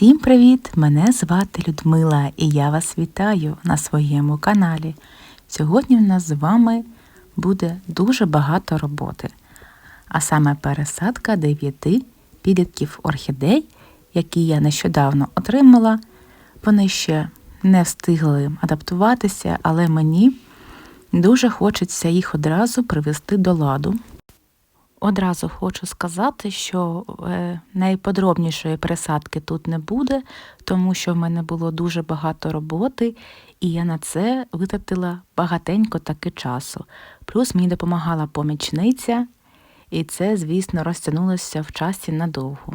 Всім привіт! Мене звати Людмила і я вас вітаю на своєму каналі. Сьогодні в нас з вами буде дуже багато роботи, а саме пересадка дев'яти підлітків орхідей, які я нещодавно отримала. Вони ще не встигли адаптуватися, але мені дуже хочеться їх одразу привести до ладу. Одразу хочу сказати, що е, найподробнішої пересадки тут не буде, тому що в мене було дуже багато роботи, і я на це витратила багатенько таки часу. Плюс мені допомагала помічниця, і це, звісно, розтягнулося в часі надовго.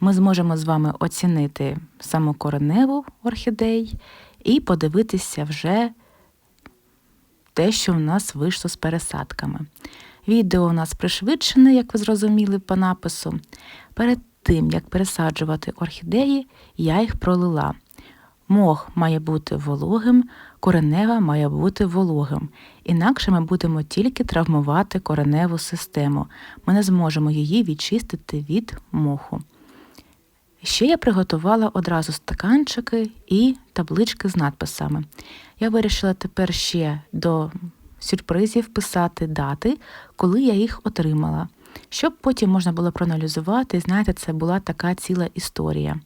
Ми зможемо з вами оцінити саму кореневу орхідей і подивитися вже те, що у нас вийшло з пересадками. Відео у нас пришвидшене, як ви зрозуміли по напису. Перед тим, як пересаджувати орхідеї, я їх пролила. Мох має бути вологим, коренева має бути вологим. Інакше ми будемо тільки травмувати кореневу систему. Ми не зможемо її відчистити від моху. Ще я приготувала одразу стаканчики і таблички з надписами. Я вирішила тепер ще до сюрпризів писати дати, коли я їх отримала, щоб потім можна було проаналізувати, знаєте, це була така ціла історія.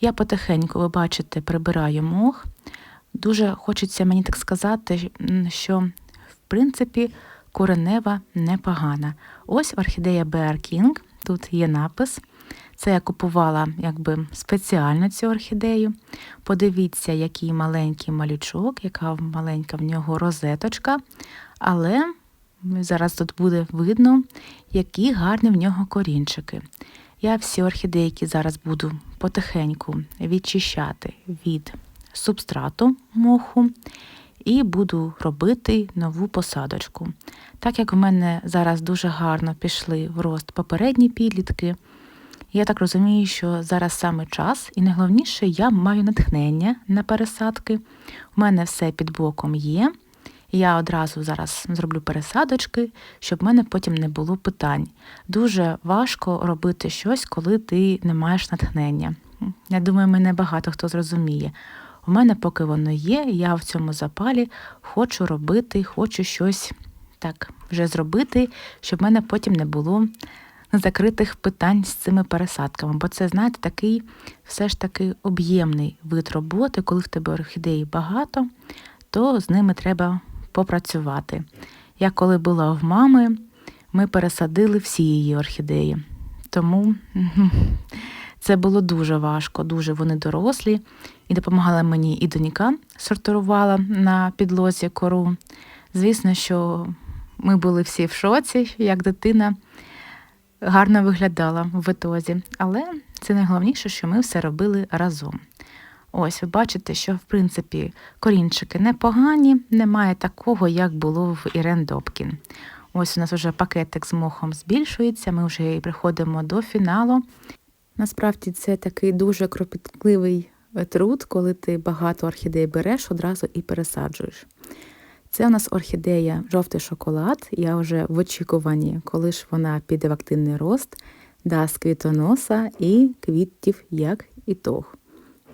Я потихеньку, ви бачите, прибираю мох. Дуже хочеться мені так сказати, що в принципі коренева непогана. Ось орхідея Bear King, тут є напис. Це я купувала якби спеціально цю орхідею. Подивіться, який маленький малючок, яка маленька в нього розеточка. Але зараз тут буде видно, які гарні в нього корінчики. Я всі орхідейки зараз буду потихеньку відчищати від субстрату моху і буду робити нову посадочку. Так як у мене зараз дуже гарно пішли в рост попередні підлітки. Я так розумію, що зараз саме час, і найголовніше, я маю натхнення на пересадки. У мене все під боком є. Я одразу зараз зроблю пересадочки, щоб в мене потім не було питань. Дуже важко робити щось, коли ти не маєш натхнення. Я думаю, мене багато хто зрозуміє. У мене, поки воно є, я в цьому запалі хочу робити, хочу щось так вже зробити, щоб в мене потім не було закритих питань з цими пересадками, бо це, знаєте, такий все ж таки об'ємний вид роботи, коли в тебе орхідеї багато, то з ними треба попрацювати. Я коли була в мами, ми пересадили всі її орхідеї. Тому це було дуже важко, дуже вони дорослі, і допомагала мені і донька сортувала на підлозі кору. Звісно, що ми були всі в шоці, як дитина гарно виглядала в ітозі. Але це найголовніше, що ми все робили разом. Ось, ви бачите, що в принципі корінчики непогані, немає такого, як було в Ірен Добкін. Ось у нас вже пакетик з мохом збільшується, ми вже приходимо до фіналу. Насправді це такий дуже кропітливий труд, коли ти багато орхідей береш одразу і пересаджуєш. Це у нас орхідея жовтий шоколад. Я вже в очікуванні, коли ж вона піде в активний рост, дасть квітоноса і квітів як ітог.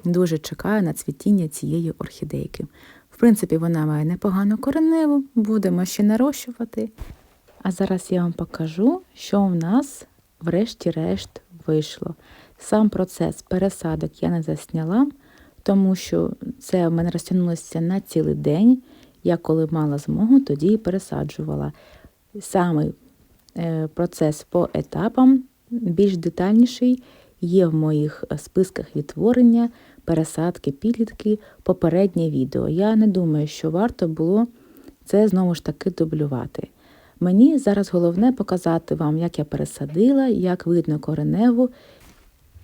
Дуже чекаю на цвітіння цієї орхідейки. В принципі, вона має непогану кореневу, будемо ще нарощувати. А зараз я вам покажу, що в нас, врешті-решт, вийшло. Сам процес пересадок я не засняла, тому що це в мене розтягнулося на цілий день. Я коли мала змогу, тоді і пересаджувала. Саме процес по етапам, більш детальніший, є в моїх списках відтворення, пересадки, підлітки, попереднє відео. Я не думаю, що варто було це знову ж таки дублювати. Мені зараз головне показати вам, як я пересадила, як видно кореневу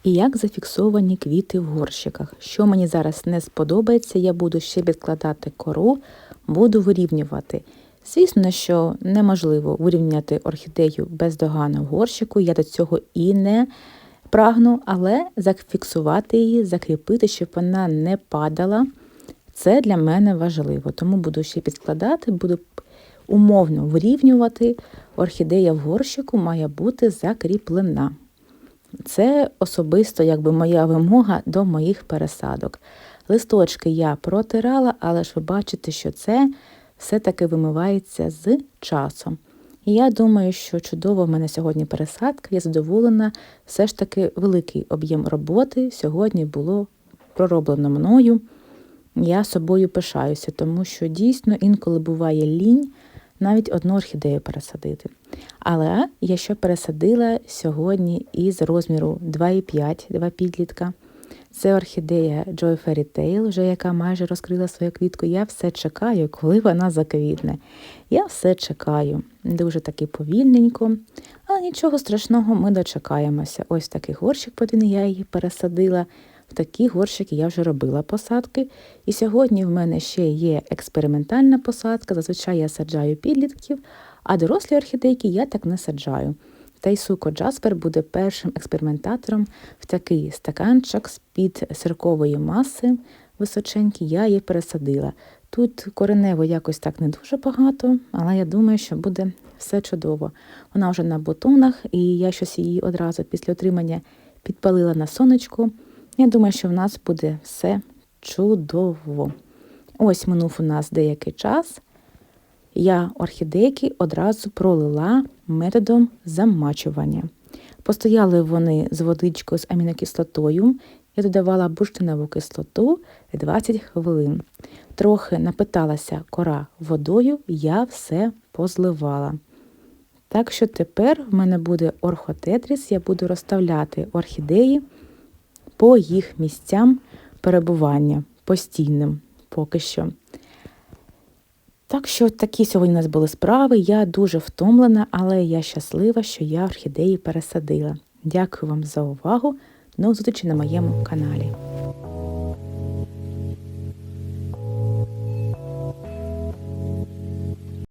і як зафіксовані квіти в горщиках. Що мені зараз не сподобається, я буду ще відкладати кору, буду вирівнювати. Звісно, що неможливо вирівняти орхідею бездоганно в горщику, я до цього і не прагну, але зафіксувати її, закріпити, щоб вона не падала. Це для мене важливо, тому буду ще підкладати, буду умовно вирівнювати. Орхідея в горщику має бути закріплена. Це особисто якби моя вимога до моїх пересадок. Листочки я протирала, але ж ви бачите, що це все-таки вимивається з часом. І я думаю, що чудово в мене сьогодні пересадка, я задоволена. Все ж таки великий об'єм роботи сьогодні було пророблено мною. Я собою пишаюся, тому що дійсно інколи буває лінь навіть одну орхідею пересадити. Але я ще пересадила сьогодні із розміру 2,5, два підлітка. Це орхідея Joy Fairy Tale, вже яка майже розкрила свою квітку. Я все чекаю, коли вона заквітне. Я все чекаю. Дуже таки повільненько, але нічого страшного, ми дочекаємося. Ось такий горщик подвійний, я її пересадила. В такі горщики я вже робила посадки. І сьогодні в мене ще є експериментальна посадка. Зазвичай я саджаю підлітків, а дорослі орхідейки я так не саджаю. Тайсуко Джаспер буде першим експериментатором в такий стаканчик з-під сиркової маси височенький, я її пересадила. Тут коренево якось так не дуже багато, але я думаю, що буде все чудово. Вона вже на бутонах, і я щось її одразу після отримання підпалила на сонечку. Я думаю, що в нас буде все чудово. Ось минув у нас деякий час. Я орхідейки одразу пролила методом замачування. Постояли вони з водичкою з амінокислотою. Я додавала бурштинову кислоту 20 хвилин. Трохи напиталася кора водою, я все позливала. Так що тепер в мене буде орхотетріс, я буду розставляти орхідеї по їх місцям перебування постійним поки що. Так що такі сьогодні у нас були справи. Я дуже втомлена, але я щаслива, що я орхідеї пересадила. Дякую вам за увагу. До зустрічі на моєму каналі.